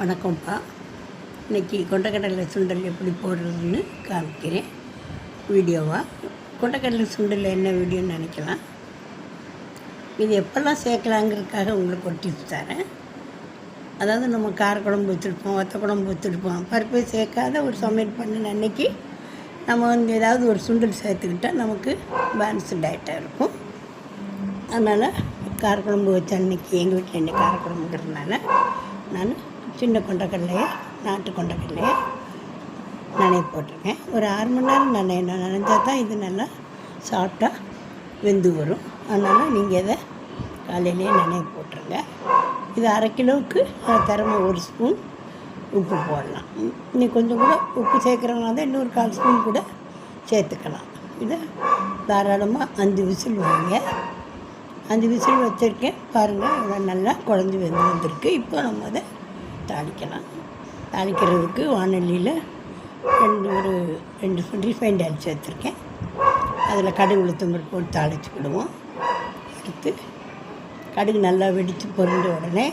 வணக்கம்ப்பா. இன்னைக்கு கொண்டக்கடலை சுண்டல் எப்படி போடுறதுன்னு காமிக்கிறேன். வீடியோவாக கொண்டக்கடலை சுண்டல் என்ன வீடியோன்னு நினைக்கலாம். இது எப்போல்லாம் சேர்க்கலாங்கிறதுக்காக உங்களுக்கு ஒரு டிப்ஸ் தரேன். அதாவது நம்ம காரக்குழம்பு வச்சுருப்போம் ஒத்த குழம்பு வச்சுருப்போம். பருப்பை சேர்க்காத ஒரு சமையல் பண்ணின அன்னைக்கு நம்ம வந்து ஏதாவது ஒரு சுண்டல் சேர்த்துக்கிட்டால் நமக்கு பேலன்ஸ் டயட்டாக இருக்கும். அதனால் காரக்குழம்பு வச்ச அன்னைக்கு எங்கள் வீட்டில் என்ன காரக்குழம்புங்கிறதுனால நான் சின்ன கொண்டக்கடலையை நாட்டு கொண்டக்கடலையை நனைய போட்டிருக்கேன். ஒரு ஆறு மணி நேரம் நனைய நனைஞ்சால் தான் இது நல்லா சாஃப்டாக வெந்து வரும். அதனால் நீங்கள் இதை காலையிலேயே நனைய போட்டுருங்க. இது அரை கிலோவுக்கு திறமை ஒரு ஸ்பூன் உப்பு போடலாம். நீ கொஞ்சம் கூட உப்பு சேர்க்குறவங்க தான் இன்னொரு கால் ஸ்பூன் கூட சேர்த்துக்கலாம். இதை தாராளமாக அஞ்சு விசில் வைங்க. அஞ்சு விசில் வச்சுருக்கேன். பாருங்கள் நல்லா குழஞ்சி வெந்து வந்திருக்கு. இப்போ நம்ம அதை தாளிக்கலாம். தாளிக்கிறதுக்கு வானொலியில் ரெண்டு ஒரு ரெண்டு ஸ்பூன் ரீஃபைண்ட் ஆயில் சேர்த்துருக்கேன். அதில் கடுகு உளுத்தம்பருப்பு போட்டு தாளிச்சுக்கிடுவோம் எடுத்து கடுகு நல்லா வெடித்து பொரிஞ்ச உடனே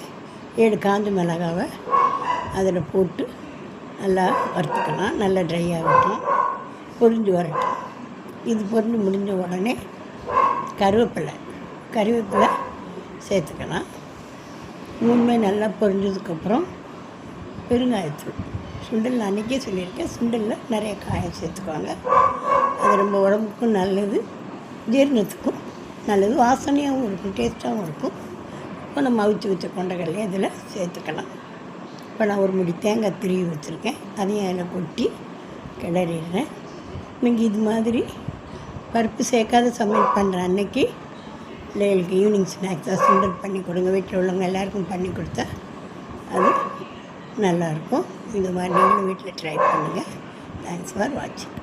ஏழு காஞ்ச மிளகாவை அதில் போட்டு நல்லா வறுத்துக்கலாம். நல்லா ட்ரை ஆகட்டும். பொரிஞ்சு வரட்டும். இது பொரிஞ்சு முடிஞ்ச உடனே கருவேப்பிலை கருவேப்பிலை சேர்த்துக்கலாம். மூணுமே நல்லா பொரிஞ்சதுக்கப்புறம் பெருங்காயத்தூள். சுண்டல் நான் அன்றைக்கே சொல்லியிருக்கேன். சுண்டலில் நிறைய காயம் சேர்த்துக்குவாங்க அது ரொம்ப உடம்புக்கும் நல்லது ஜீரணத்துக்கும் நல்லது வாசனையாகவும் இருக்கும் டேஸ்ட்டாகவும் இருக்கும். இப்போ நம்ம அவிச்சு வச்ச கொண்டக்கடலையை இதில் சேர்த்துக்கலாம். இப்போ நான் ஒரு முடி தேங்காய் திருவி வச்சுருக்கேன். அதையும் அதில் கொட்டி கிளறிடுறேன். நீங்கள் இது மாதிரி பருப்பு சேர்க்காத சமையல் பண்ணுற அன்னைக்கு பிள்ளைகளுக்கு ஈவினிங் ஸ்நாக்ஸாக சுண்டல் பண்ணி கொடுங்க. வீட்டில் உள்ளவங்க எல்லாருக்கும் பண்ணி கொடுத்தா நல்லாயிருக்கும். இந்த மாதிரி நீங்களும் வீட்டில் ட்ரை பண்ணுங்கள் தேங்க்ஸ் ஃபார் வாட்சிங்